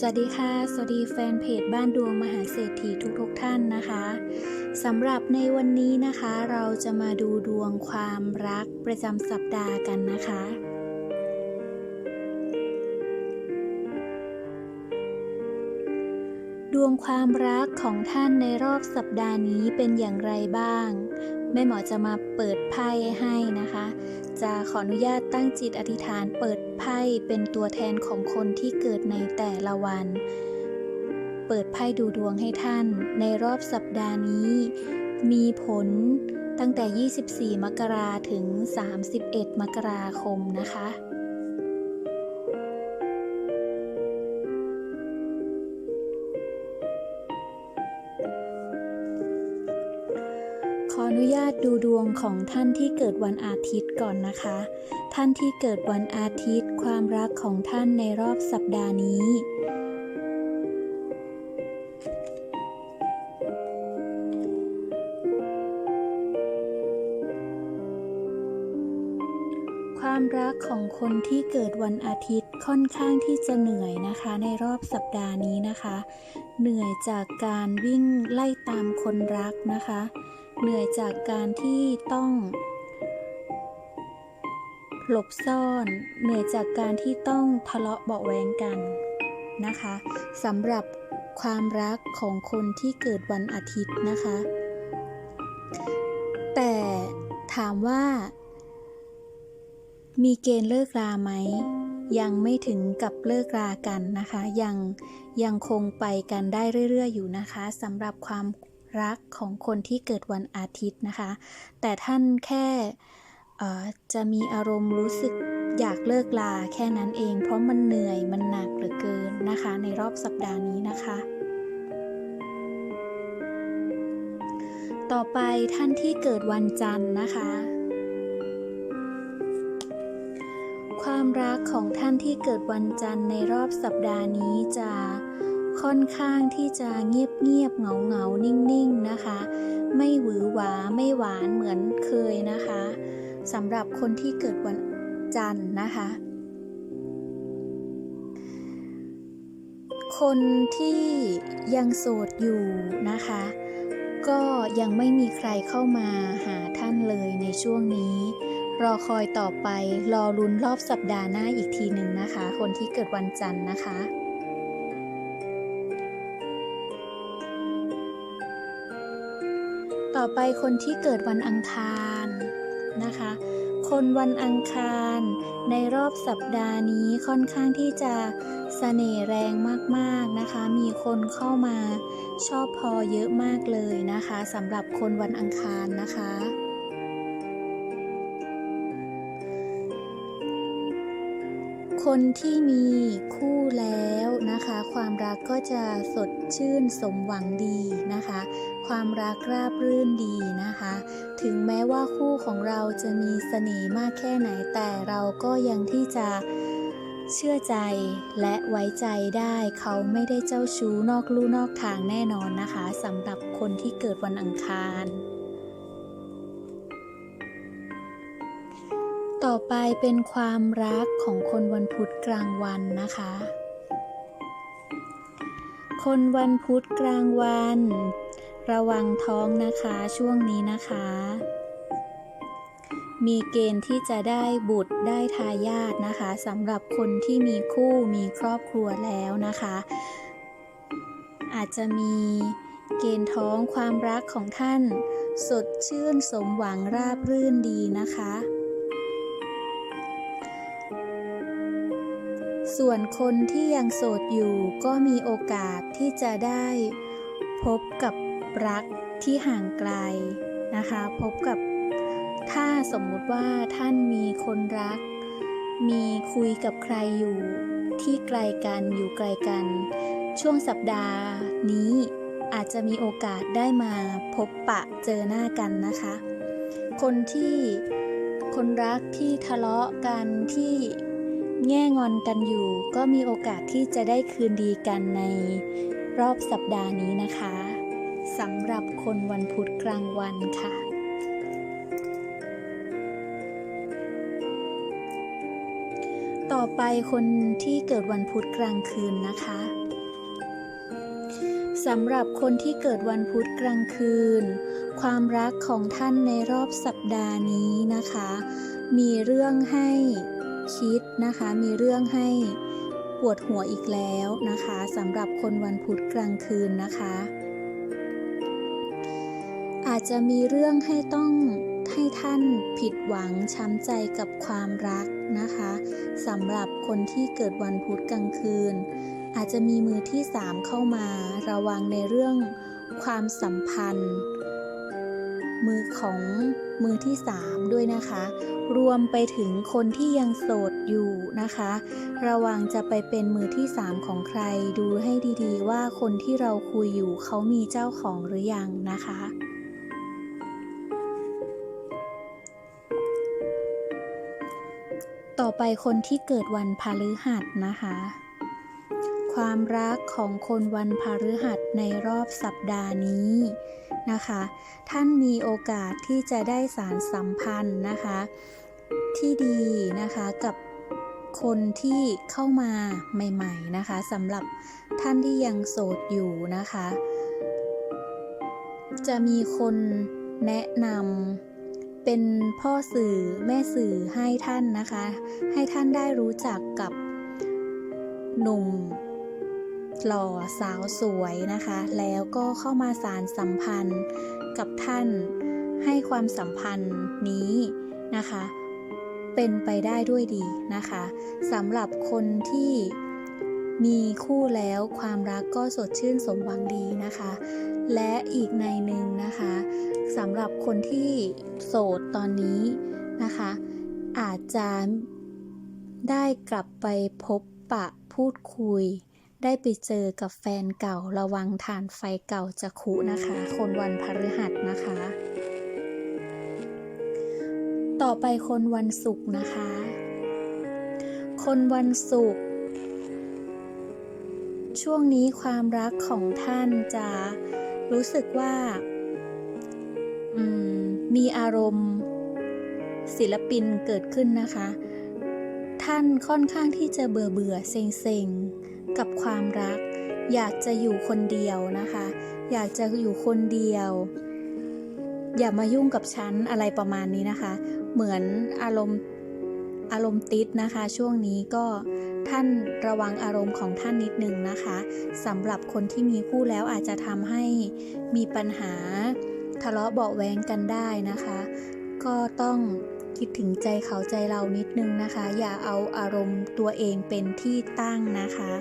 สวัสดีค่ะ สวัสดีแฟนเพจบ้านดวงมหาเศรษฐีทุกๆทท่านนะคะสำหรับในวันนี้นะคะ เราจะมาดูดวงความรักประจำสัปดาห์กันนะคะ ดวงความรักของท่านในรอบสัปดาห์นี้เป็นอย่างไรบ้าง แม่หมอจะมาเปิดไพ่ให้นะคะ จะขออนุญาตตั้งจิตอธิษฐานเปิดไพ่เป็นตัวแทนของคนที่เกิดในแต่ละวัน เปิดไพ่ดูดวงให้ท่าน ในรอบสัปดาห์นี้ มีผลตั้งแต่ 24 มกราถึง 31 มกราคมนะคะ ดูดวงของท่านที่เกิดวันอาทิตย์ก่อนนะคะ ท่านที่เกิดวันอาทิตย์ ความรักของท่านในรอบสัปดาห์นี้ความรักของคนที่เกิดวันอาทิตย์ค่อนข้างที่จะเหนื่อยนะคะ ในรอบสัปดาห์นี้นะคะ เหนื่อยจากการวิ่งไล่ตามคนรักนะคะ เหนื่อยจากการที่ต้อง หลบซ่อน เหนื่อยจากการที่ต้องทะเลาะเบาะแวงกันนะคะสำหรับความรักของคนที่เกิดวันอาทิตย์นะคะ แต่ถามว่า มีเกณฑ์เลิกราไหมยังไม่ถึงกับเลิกรากันนะคะ ยังยังคงไปกันได้เรื่อย ๆ อยู่นะคะสำหรับความ รักของคนที่เกิดวันอาทิตย์นะคะ แต่ท่านแค่จะมีอารมณ์รู้สึกอยากเลิกลาแค่นั้นเอง เพราะมันเหนื่อยมันหนักเหลือเกินนะคะ ในรอบสัปดาห์นี้นะคะ ต่อไปท่านที่เกิดวันจันทร์นะคะ ความรักของท่านที่เกิดวันจันทร์ในรอบสัปดาห์นี้จะ ค่อนข้างที่จะเงียบเงียบเหงาเหงานิ่งๆนะคะ ไม่หวือหวาไม่หวานเหมือนเคยนะคะสำหรับคนที่เกิดวันจันทร์นะคะ คนที่ยังโสดอยู่นะคะ ก็ยังไม่มีใครเข้ามาหาท่านเลยในช่วงนี้ รอคอยต่อไปรอลุ้นรอบสัปดาห์หน้าอีกทีหนึ่งนะคะ คนที่เกิดวันจันทร์นะคะ ไปคนที่เกิดวันอังคารนะคะ คนวันอังคารในรอบสัปดาห์นี้ค่อนข้างที่จะเสน่ห์แรงมากๆนะคะ มีคนเข้ามาชอบพอเยอะมากเลยนะคะสำหรับคนวันอังคารนะคะ คนที่มีคู่แล้วนะคะ ความรักก็จะสดชื่นสมหวังดีนะคะ ความรักราบรื่นดีนะคะ ถึงแม้ว่าคู่ของเราจะมีเสน่ห์มากแค่ไหนแต่เราก็ยังที่จะเชื่อใจและไว้ใจได้เขาไม่ได้เจ้าชู้นอกลู่นอกทางแน่นอนนะคะสำหรับคนที่เกิดวันอังคาร ต่อไปเป็นความรักของคนวันพุธกลางวันนะคะ คนวันพุธกลางวัน ระวังท้องนะคะช่วงนี้นะคะ มีเกณฑ์ที่จะได้บุตรได้ทายาทนะคะสำหรับคนที่มีคู่มีครอบครัวแล้วนะคะ อาจจะมีเกณฑ์ท้องความรักของท่าน สดชื่นสมหวังราบรื่นดีนะคะ ส่วนคนที่ยังโสดอยู่ก็มีโอกาสที่จะได้พบกับรักที่ห่างไกลนะคะ พบกับถ้าสมมุติว่าท่านมีคนรัก มีคุยกับใครอยู่ที่ไกลกันอยู่ไกลกัน ช่วงสัปดาห์นี้อาจจะมีโอกาสได้มาพบปะเจอหน้ากันนะคะ คนที่คนรักที่ทะเลาะกันที่ แง่งอนกันอยู่ ก็มีโอกาสที่จะได้คืนดีกันในรอบสัปดาห์นี้นะคะสำหรับคนวันพุธกลางวันค่ะต่อไปคนที่เกิดวันพุธกลางคืนนะคะสำหรับคนที่เกิดวันพุธกลางคืน ความรักของท่านในรอบสัปดาห์นี้นะคะ มีเรื่องให้ คิดนะคะ มีเรื่องให้ปวดหัวอีกแล้วนะคะสำหรับคนวันพุธกลางคืนนะคะ อาจจะมีเรื่องให้ต้องให้ท่านผิดหวังช้ำใจกับความรักนะคะสำหรับคนที่เกิดวันพุธกลางคืน อาจจะมีมือที่สามเข้ามาระวังในเรื่องความสัมพันธ์ มือของมือที่สามด้วยนะคะ รวมไปถึงคนที่ยังโสดอยู่นะคะ ระวังจะไปเป็นมือที่สามของใครดูให้ดีๆ ว่าคนที่เราคุยอยู่เขามีเจ้าของหรือยังนะคะต่อไปคนที่เกิดวันพฤหัสนะคะ ความรักของคนวันพฤหัสในรอบสัปดาห์นี้ นะคะ ท่านมีโอกาสที่จะได้สารสัมพันธ์นะคะ ที่ดีนะคะกับคนที่เข้ามาใหม่ๆนะคะสำหรับท่านที่ยังโสดอยู่นะคะ จะมีคนแนะนำเป็นพ่อสื่อแม่สื่อให้ท่านนะคะ ให้ท่านได้รู้จักกับหนุ่ม หล่อสาวสวยนะคะ แล้วก็เข้ามาสารสัมพันธ์กับท่าน ให้ความสัมพันธ์นี้นะคะ เป็นไปได้ด้วยดีนะคะสำหรับคนที่มีคู่แล้วความรักก็สดชื่นสมหวังดีนะคะ และอีกในหนึ่งนะคะสำหรับคนที่โสดตอนนี้นะคะ อาจจะได้กลับไปพบปะพูดคุย ได้ไปเจอกับแฟนเก่าระวังฐานไฟเก่าจะคุนะคะ คนวันพฤหัสนะคะ ต่อไปคนวันศุกร์นะคะ คนวันศุกร์ช่วงนี้ความรักของท่านจะรู้สึกว่าอืมมีอารมณ์ศิลปินเกิดขึ้นนะคะ ท่านค่อนข้างที่จะเบื่อเบื่อเซ็งเซ็งๆ กับความรัก อยากจะอยู่คนเดียวนะคะ อยากจะอยู่คนเดียว อย่ามายุ่งกับฉันอะไรประมาณนี้นะคะ เหมือนอารมณ์อารมณ์ติดนะคะ ช่วงนี้ก็ท่านระวังอารมณ์ของท่านนิดนึงนะคะสำหรับคนที่มีคู่แล้วอาจจะทำให้มีปัญหาทะเลาะเบาะแวงกันได้นะคะ ก็ต้องคิดถึงใจเขาใจเรานิดนึงนะคะ อย่าเอาอารมณ์ตัวเองเป็นที่ตั้งนะคะ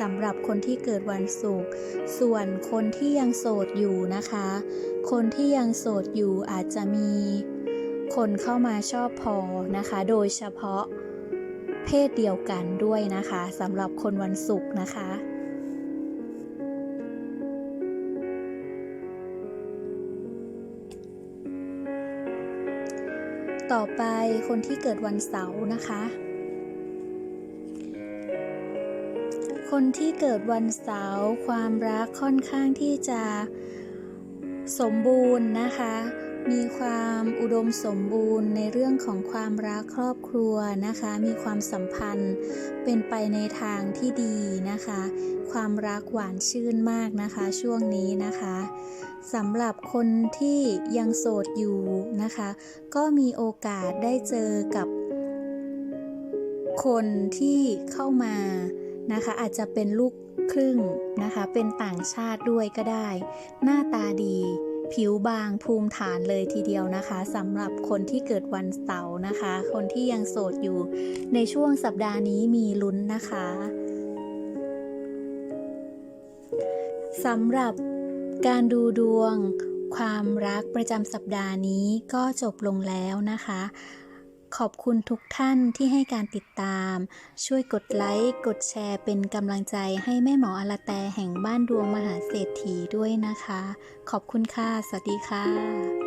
สำหรับคนที่เกิดวันศุกร์ส่วนคนที่ยังโสดอยู่นะคะ คนที่ยังโสดอยู่อาจจะมีคนเข้ามาชอบพอนะคะ โดยเฉพาะเพศเดียวกันด้วยนะคะสำหรับคนวันศุกร์นะคะต่อไปคนที่เกิดวันเสาร์นะคะ คนที่เกิดวันเสาร์ความรักค่อนข้างที่จะสมบูรณ์นะคะ มีความอุดมสมบูรณ์ในเรื่องของความรักครอบครัวนะคะ มีความสัมพันธ์เป็นไปในทางที่ดีนะคะ ความรักหวานชื่นมากนะคะ ช่วงนี้นะคะสำหรับคนที่ยังโสดอยู่นะคะ ก็มีโอกาสได้เจอกับคนที่เข้ามา นะคะ อาจจะเป็นลูกครึ่งนะคะ เป็นต่างชาติด้วยก็ได้ หน้าตาดีผิวบางภูมิฐานเลยทีเดียวนะคะสำหรับคนที่เกิดวันเสาร์นะคะ คนที่ยังโสดอยู่ ในช่วงสัปดาห์นี้มีลุ้นนะคะสำหรับการดูดวงความรักประจำสัปดาห์นี้ก็จบลงแล้วนะคะ ขอบคุณทุกท่านที่ให้การติดตาม ช่วยกดไลค์ กดแชร์เป็นกำลังใจให้แม่หมออลาแตแห่งบ้านดวงมหาเศรษฐีด้วยนะคะ ขอบคุณค่ะ สวัสดีค่ะ